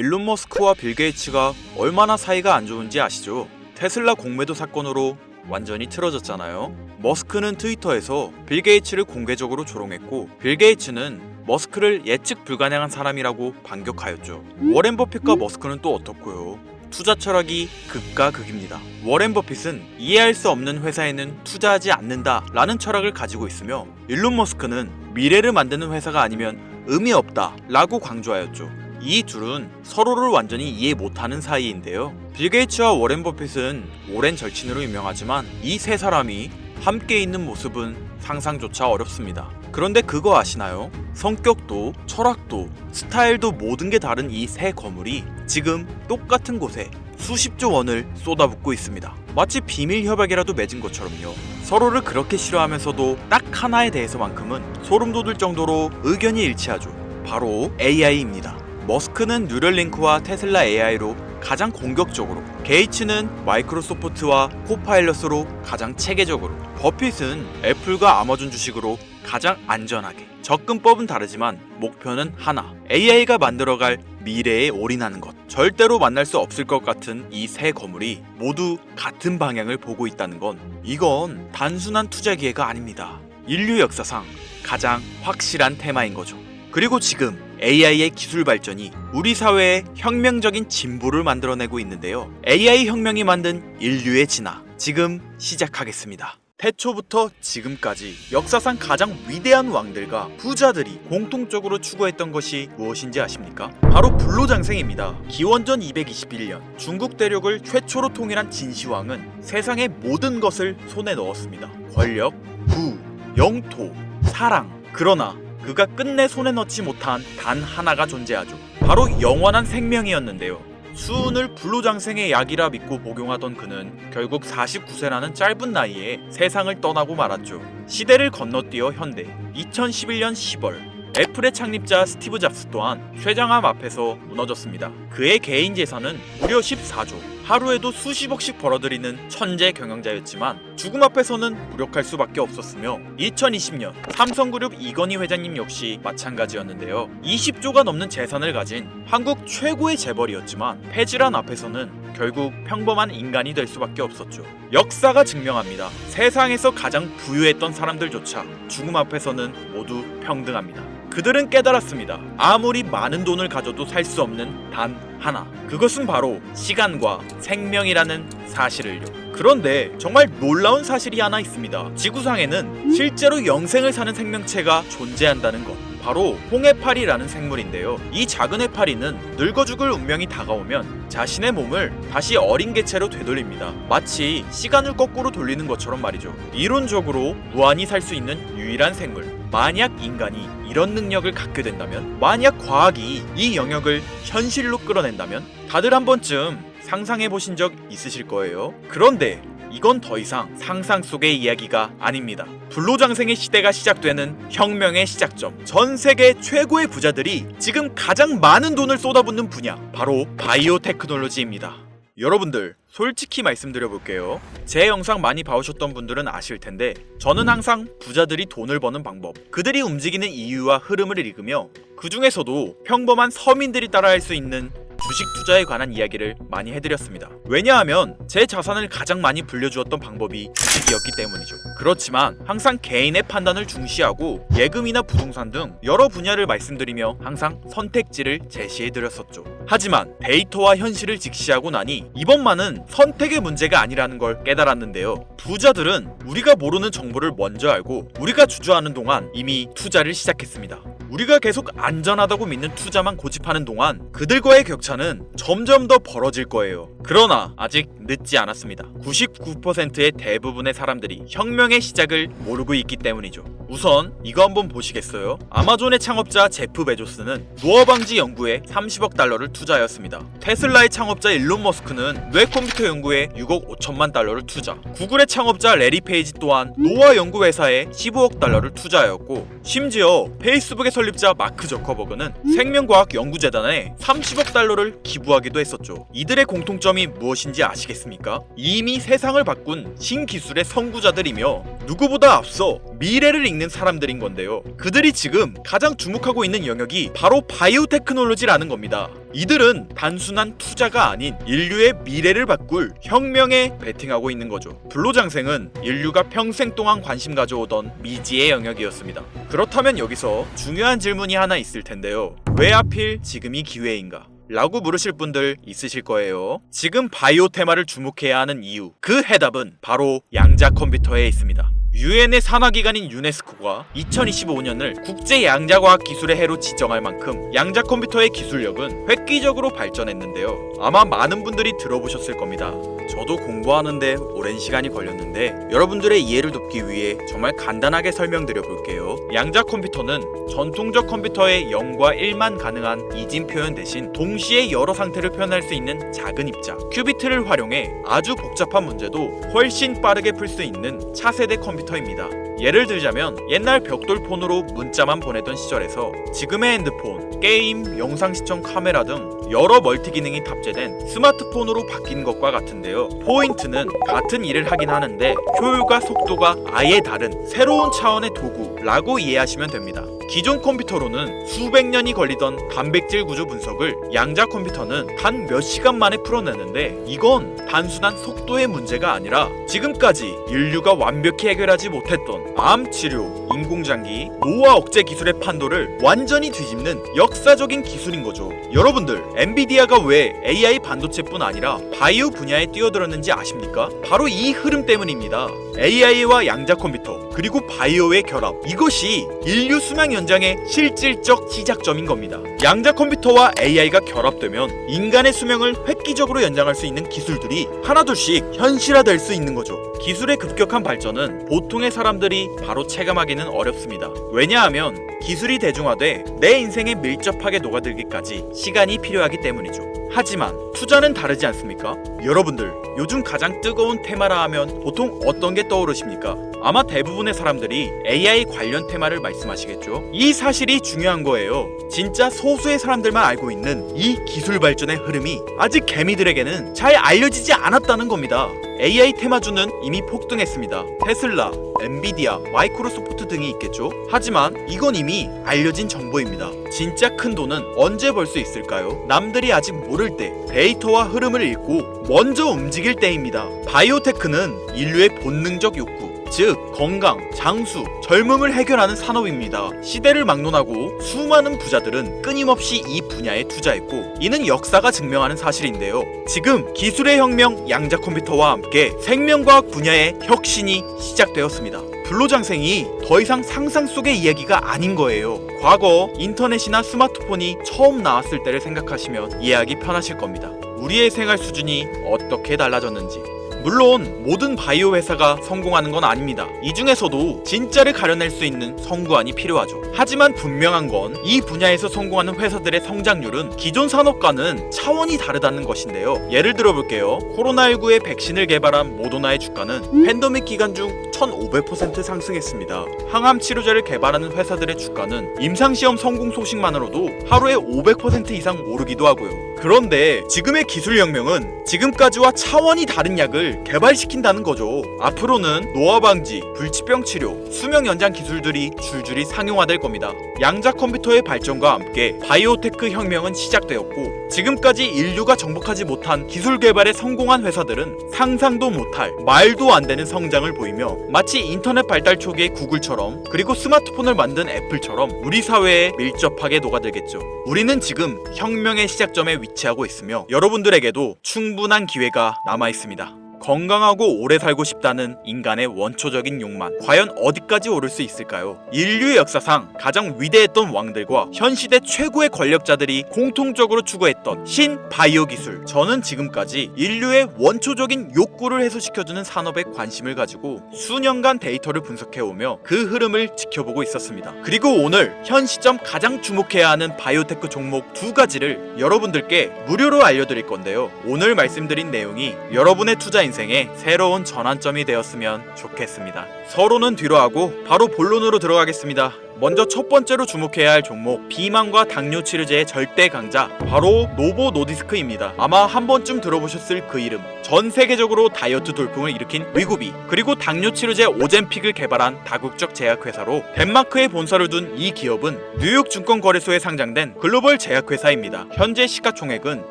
일론 머스크와 빌 게이츠가 얼마나 사이가 안 좋은지 아시죠? 테슬라 공매도 사건으로 완전히 틀어졌잖아요. 머스크는 트위터에서 빌 게이츠를 공개적으로 조롱했고 빌 게이츠는 머스크를 예측 불가능한 사람이라고 반격하였죠. 워렌 버핏과 머스크는 또 어떻고요? 투자 철학이 극과 극입니다. 워렌 버핏은 이해할 수 없는 회사에는 투자하지 않는다 라는 철학을 가지고 있으며 일론 머스크는 미래를 만드는 회사가 아니면 의미 없다 라고 강조하였죠. 이 둘은 서로를 완전히 이해 못하는 사이인데요. 빌 게이츠와 워렌 버핏은 오랜 절친으로 유명하지만 이 세 사람이 함께 있는 모습은 상상조차 어렵습니다. 그런데 그거 아시나요? 성격도 철학도 스타일도 모든 게 다른 이 세 거물이 지금 똑같은 곳에 수십조 원을 쏟아붓고 있습니다. 마치 비밀 협약이라도 맺은 것처럼요. 서로를 그렇게 싫어하면서도 딱 하나에 대해서만큼은 소름 돋을 정도로 의견이 일치하죠. 바로 AI입니다. 머스크는 뉴럴링크와 테슬라 AI로 가장 공격적으로, 게이츠는 마이크로소프트와 코파일럿으로 가장 체계적으로, 버핏은 애플과 아마존 주식으로 가장 안전하게. 접근법은 다르지만 목표는 하나. AI가 만들어갈 미래에 올인하는 것. 절대로 만날 수 없을 것 같은 이 세 거물이 모두 같은 방향을 보고 있다는 건 이건 단순한 투자 기회가 아닙니다. 인류 역사상 가장 확실한 테마인 거죠. 그리고 지금 AI의 기술 발전이 우리 사회에 혁명적인 진보를 만들어내고 있는데요. AI 혁명이 만든 인류의 진화 지금 시작하겠습니다. 태초부터 지금까지 역사상 가장 위대한 왕들과 부자들이 공통적으로 추구했던 것이 무엇인지 아십니까? 바로 불로장생입니다. 기원전 221년 중국 대륙을 최초로 통일한 진시황은 세상의 모든 것을 손에 넣었습니다. 권력, 부, 영토, 사랑. 그러나 그가 끝내 손에 넣지 못한 단 하나가 존재하죠. 바로 영원한 생명이었는데요. 수은을 불로장생의 약이라 믿고 복용하던 그는 결국 49세라는 짧은 나이에 세상을 떠나고 말았죠. 시대를 건너뛰어 현대 2011년 10월 애플의 창립자 스티브 잡스 또한 쇠장암 앞에서 무너졌습니다. 그의 개인 재산은 무려 14조. 하루에도 수십억씩 벌어들이는 천재 경영자였지만 죽음 앞에서는 무력할 수밖에 없었으며 2020년 삼성그룹 이건희 회장님 역시 마찬가지였는데요. 20조가 넘는 재산을 가진 한국 최고의 재벌이었지만 폐질환 앞에서는 결국 평범한 인간이 될 수밖에 없었죠. 역사가 증명합니다. 세상에서 가장 부유했던 사람들조차 죽음 앞에서는 모두 평등합니다. 그들은 깨달았습니다. 아무리 많은 돈을 가져도 살 수 없는 단 하나. 그것은 바로 시간과 생명이라는 사실을요. 그런데 정말 놀라운 사실이 하나 있습니다. 지구상에는 실제로 영생을 사는 생명체가 존재한다는 것. 바로 홍해파리라는 생물인데요. 이 작은 해파리는 늙어 죽을 운명이 다가오면 자신의 몸을 다시 어린 개체로 되돌립니다. 마치 시간을 거꾸로 돌리는 것처럼 말이죠. 이론적으로 무한히 살 수 있는 유일한 생물. 만약 인간이 이런 능력을 갖게 된다면, 만약 과학이 이 영역을 현실로 끌어낸다면, 다들 한 번쯤 상상해 보신 적 있으실 거예요. 그런데 이건 더 이상 상상 속의 이야기가 아닙니다. 불로장생의 시대가 시작되는 혁명의 시작점. 전 세계 최고의 부자들이 지금 가장 많은 돈을 쏟아붓는 분야. 바로 바이오 테크놀로지입니다. 여러분들, 솔직히 말씀드려 볼게요. 제 영상 많이 봐오셨던 분들은 아실 텐데, 저는 항상 부자들이 돈을 버는 방법, 그들이 움직이는 이유와 흐름을 읽으며, 그 중에서도 평범한 서민들이 따라할 수 있는 주식 투자에 관한 이야기를 많이 해드렸습니다. 왜냐하면 제 자산을 가장 많이 불려주었던 방법이 주식이었기 때문이죠. 그렇지만 항상 개인의 판단을 중시하고 예금이나 부동산 등 여러 분야를 말씀드리며 항상 선택지를 제시해드렸었죠. 하지만 데이터와 현실을 직시하고 나니 이번만은 선택의 문제가 아니라는 걸 깨달았는데요. 부자들은 우리가 모르는 정보를 먼저 알고 우리가 주저하는 동안 이미 투자를 시작했습니다. 우리가 계속 안전하다고 믿는 투자만 고집하는 동안 그들과의 격차는 점점 더 벌어질 거예요. 그러나 아직 늦지 않았습니다. 99%의 대부분의 사람들이 혁명의 시작을 모르고 있기 때문이죠. 우선 이거 한번 보시겠어요? 아마존의 창업자 제프 베조스는 노화 방지 연구에 30억 달러를 투자하였습니다. 테슬라의 창업자 일론 머스크는 뇌 컴퓨터 연구에 6억 5천만 달러를 투자. 구글의 창업자 레리 페이지 또한 노화 연구 회사에 15억 달러를 투자하였고 심지어 페이스북의 설립자 마크 저커버그는 생명과학 연구재단에 30억 달러를 기부하기도 했었죠. 이들의 공통점이 무엇인지 아시겠습니까? 아니겠습니까? 이미 세상을 바꾼 신기술의 선구자들이며 누구보다 앞서 미래를 읽는 사람들인 건데요. 그들이 지금 가장 주목하고 있는 영역이 바로 바이오테크놀로지라는 겁니다. 이들은 단순한 투자가 아닌 인류의 미래를 바꿀 혁명에 베팅하고 있는 거죠. 불로장생은 인류가 평생 동안 관심 가져오던 미지의 영역이었습니다. 그렇다면 여기서 중요한 질문이 하나 있을 텐데요. 왜 하필 지금이 기회인가? 라고 물으실 분들 있으실 거예요. 지금 바이오 테마를 주목해야 하는 이유. 그 해답은 바로 양자 컴퓨터에 있습니다. 유엔의 산하기관인 유네스코가 2025년을 국제 양자과학 기술의 해로 지정할 만큼 양자 컴퓨터의 기술력은 획기적으로 발전했는데요. 아마 많은 분들이 들어보셨을 겁니다. 저도 공부하는데 오랜 시간이 걸렸는데 여러분들의 이해를 돕기 위해 정말 간단하게 설명드려 볼게요. 양자 컴퓨터는 전통적 컴퓨터의 0과 1만 가능한 이진 표현 대신 동시에 여러 상태를 표현할 수 있는 작은 입자 큐비트를 활용해 아주 복잡한 문제도 훨씬 빠르게 풀 수 있는 차세대 컴퓨터입니다. 예를 들자면 옛날 벽돌폰으로 문자만 보내던 시절에서 지금의 핸드폰, 게임, 영상 시청 카메라 등 여러 멀티 기능이 탑재된 스마트폰으로 바뀐 것과 같은데요. 포인트는 같은 일을 하긴 하는데 효율과 속도가 아예 다른 새로운 차원의 도구 라고 이해하시면 됩니다. 기존 컴퓨터로는 수백 년이 걸리던 단백질 구조 분석을 양자 컴퓨터는 단 몇 시간 만에 풀어내는데 이건 단순한 속도의 문제가 아니라 지금까지 인류가 완벽히 해결하지 못했던 암 치료, 인공장기, 노화 억제 기술의 판도를 완전히 뒤집는 역사적인 기술인 거죠. 여러분들, 엔비디아가 왜 AI 반도체뿐 아니라 바이오 분야에 뛰어들었는지 아십니까? 바로 이 흐름 때문입니다. AI와 양자 컴퓨터, 그리고 바이오의 결합. 이것이 인류 수명 연장의 실질적 시작점인 겁니다. 양자 컴퓨터와 AI가 결합되면 인간의 수명을 획기적으로 연장할 수 있는 기술들이 하나둘씩 현실화될 수 있는 거죠. 기술의 급격한 발전은 보통의 사람들이 바로 체감하기는 어렵습니다. 왜냐하면 기술이 대중화돼 내 인생에 밀접하게 녹아들기까지 시간이 필요하기 때문이죠. 하지만 투자는 다르지 않습니까? 여러분들 요즘 가장 뜨거운 테마라 하면 보통 어떤 게 떠오르십니까? 아마 대부분의 사람들이 AI 관련 테마를 말씀하시겠죠? 이 사실이 중요한 거예요. 진짜 소수의 사람들만 알고 있는 이 기술 발전의 흐름이 아직 개미들에게는 잘 알려지지 않았다는 겁니다. AI 테마주는 이미 폭등했습니다. 테슬라, 엔비디아, 마이크로소프트 등이 있겠죠? 하지만 이건 이미 알려진 정보입니다. 진짜 큰 돈은 언제 벌 수 있을까요? 남들이 아직 모를 때 데이터와 흐름을 읽고 먼저 움직일 때입니다. 바이오테크는 인류의 본능적 욕구, 즉 건강, 장수, 젊음을 해결하는 산업입니다. 시대를 막론하고 수많은 부자들은 끊임없이 이 분야에 투자했고 이는 역사가 증명하는 사실인데요. 지금 기술의 혁명 양자 컴퓨터와 함께 생명과학 분야의 혁신이 시작되었습니다. 불로장생이 더 이상 상상 속의 이야기가 아닌 거예요. 과거 인터넷이나 스마트폰이 처음 나왔을 때를 생각하시면 이해하기 편하실 겁니다. 우리의 생활 수준이 어떻게 달라졌는지. 물론 모든 바이오 회사가 성공하는 건 아닙니다. 이 중에서도 진짜를 가려낼 수 있는 성구안이 필요하죠. 하지만 분명한 건 이 분야에서 성공하는 회사들의 성장률은 기존 산업과는 차원이 다르다는 것인데요. 예를 들어 볼게요. 코로나19의 백신을 개발한 모더나의 주가는 팬데믹 기간 중 1500% 상승했습니다. 항암 치료제를 개발하는 회사들의 주가는 임상시험 성공 소식만으로도 하루에 500% 이상 오르기도 하고요. 그런데 지금의 기술 혁명은 지금까지와 차원이 다른 약을 개발시킨다는 거죠. 앞으로는 노화 방지, 불치병 치료, 수명 연장 기술들이 줄줄이 상용화될 겁니다. 양자 컴퓨터의 발전과 함께 바이오테크 혁명은 시작되었고 지금까지 인류가 정복하지 못한 기술 개발에 성공한 회사들은 상상도 못할 말도 안 되는 성장을 보이며 마치 인터넷 발달 초기의 구글처럼 그리고 스마트폰을 만든 애플처럼 우리 사회에 밀접하게 녹아들겠죠. 우리는 지금 혁명의 시작점에 위치 하고 있으며 여러분들에게도 충분한 기회가 남아 있습니다. 건강하고 오래 살고 싶다는 인간의 원초적인 욕망 과연 어디까지 오를 수 있을까요? 인류의 역사상 가장 위대했던 왕들과 현 시대 최고의 권력자들이 공통적으로 추구했던 신 바이오 기술 저는 지금까지 인류의 원초적인 욕구를 해소시켜주는 산업에 관심을 가지고 수년간 데이터를 분석해오며 그 흐름을 지켜보고 있었습니다. 그리고 오늘 현 시점 가장 주목해야 하는 바이오테크 종목 두 가지를 여러분들께 무료로 알려드릴 건데요. 오늘 말씀드린 내용이 여러분의 투자 인생의 새로운 전환점이 되었으면 좋겠습니다. 서로는 뒤로 하고 바로 본론으로 들어가겠습니다. 먼저 첫 번째로 주목해야 할 종목 비만과 당뇨 치료제의 절대 강자 바로 노보 노디스크입니다. 아마 한 번쯤 들어보셨을 그 이름. 전 세계적으로 다이어트 돌풍을 일으킨 위구비 그리고 당뇨 치료제 오젠픽을 개발한 다국적 제약회사로 덴마크에 본사를 둔 이 기업은 뉴욕 증권거래소에 상장된 글로벌 제약회사입니다. 현재 시가총액은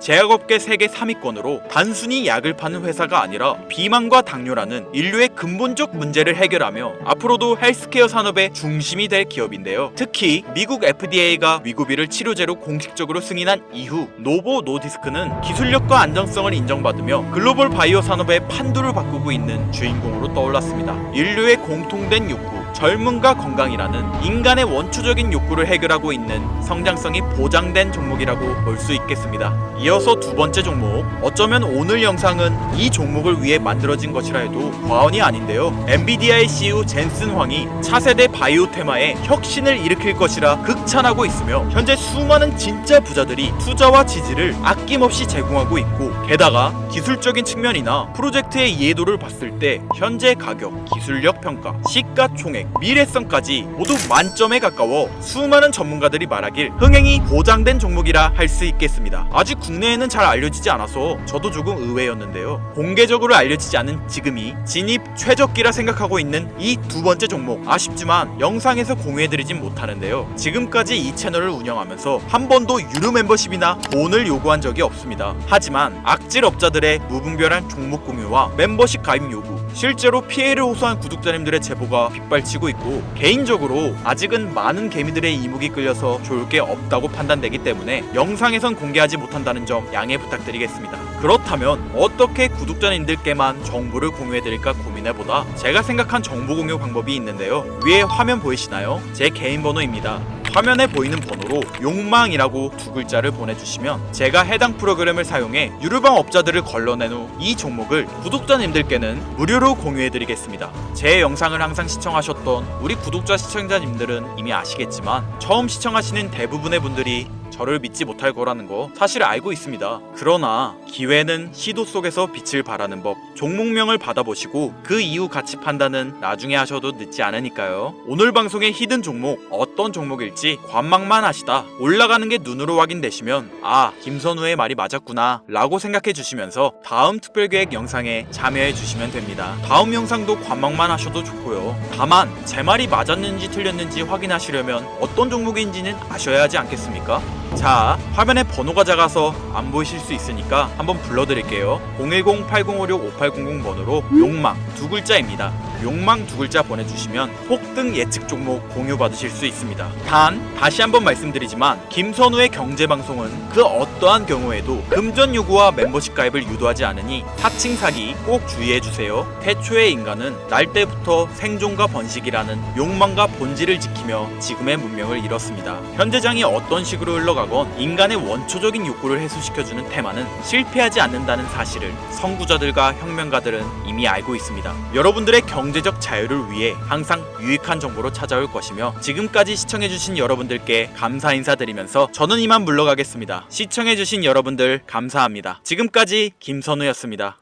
제약업계 세계 3위권으로 단순히 약을 파는 회사가 아니라 비만과 당뇨라는 인류의 근본적 문제를 해결하며 앞으로도 헬스케어 산업의 중심이 될 기업 인데요. 특히 미국 FDA가 위구비를 치료제로 공식적으로 승인한 이후 노보 노디스크는 기술력과 안정성을 인정받으며 글로벌 바이오 산업의 판도를 바꾸고 있는 주인공으로 떠올랐습니다. 인류의 공통된 욕구 젊음과 건강이라는 인간의 원초적인 욕구를 해결하고 있는 성장성이 보장된 종목이라고 볼 수 있겠습니다. 이어서 두 번째 종목. 어쩌면 오늘 영상은 이 종목을 위해 만들어진 것이라 해도 과언이 아닌데요. 엔비디아의 CEO 젠슨 황이 차세대 바이오 테마에 혁신을 일으킬 것이라 극찬하고 있으며 현재 수많은 진짜 부자들이 투자와 지지를 아낌없이 제공하고 있고 게다가 기술적인 측면이나 프로젝트의 이해도를 봤을 때 현재 가격, 기술력 평가, 시가총액, 미래성까지 모두 만점에 가까워 수많은 전문가들이 말하길 흥행이 보장된 종목이라 할 수 있겠습니다. 아직 국내에는 잘 알려지지 않아서 저도 조금 의외였는데요. 공개적으로 알려지지 않은 지금이 진입 최적기라 생각하고 있는 이 두 번째 종목 아쉽지만 영상에서 공유해드리진 못하는데요. 지금까지 이 채널을 운영하면서 한 번도 유료 멤버십이나 돈을 요구한 적이 없습니다. 하지만 악질 업자들의 무분별한 종목 공유와 멤버십 가입 요구 실제로 피해를 호소한 구독자님들의 제보가 빗발치고 있고 개인적으로 아직은 많은 개미들의 이목이 끌려서 좋을 게 없다고 판단되기 때문에 영상에선 공개하지 못한다는 점 양해 부탁드리겠습니다. 그렇다면 어떻게 구독자님들께만 정보를 공유해드릴까 고민해보다 제가 생각한 정보 공유 방법이 있는데요. 위에 화면 보이시나요? 제 개인 번호입니다. 화면에 보이는 번호로 욕망이라고 두 글자를 보내주시면 제가 해당 프로그램을 사용해 유료방 업자들을 걸러낸 후 이 종목을 구독자님들께는 무료로 공유해드리겠습니다. 제 영상을 항상 시청하셨던 우리 구독자 시청자님들은 이미 아시겠지만 처음 시청하시는 대부분의 분들이 저를 믿지 못할 거라는 거 사실 알고 있습니다. 그러나 기회는 시도 속에서 빛을 발하는 법. 종목명을 받아보시고 그 이후 가치 판단은 나중에 하셔도 늦지 않으니까요. 오늘 방송의 히든 종목 어떤 종목일지 관망만 하시다 올라가는 게 눈으로 확인되시면 아 김선우의 말이 맞았구나 라고 생각해 주시면서 다음 특별계획 영상에 참여해 주시면 됩니다. 다음 영상도 관망만 하셔도 좋고요. 다만 제 말이 맞았는지 틀렸는지 확인하시려면 어떤 종목인지는 아셔야 하지 않겠습니까? 자, 화면에 번호가 작아서 안 보이실 수 있으니까 한번 불러드릴게요. 010-8056-5800 번호로 욕망 두 글자입니다. 욕망 두 글자 보내주시면 폭등 예측 종목 공유 받으실 수 있습니다. 단, 다시 한번 말씀드리지만 김선우의 경제방송은 그 어떠한 경우에도 금전 요구와 멤버십 가입을 유도하지 않으니 사칭 사기 꼭 주의해주세요. 태초의 인간은 날 때부터 생존과 번식이라는 욕망과 본질을 지키며 지금의 문명을 이뤘습니다. 현재장이 어떤 식으로 흘러가건 인간의 원초적인 욕구를 해소시켜주는 테마는 실패하지 않는다는 사실을 선구자들과 혁명가들은 이미 알고 있습니다. 여러분들의 경제적 자유를 위해 항상 유익한 정보로 찾아올 것이며 지금까지 시청해주신 여러분들께 감사 인사드리면서 저는 이만 물러가겠습니다. 시청해주신 여러분들 감사합니다. 지금까지 김선우였습니다.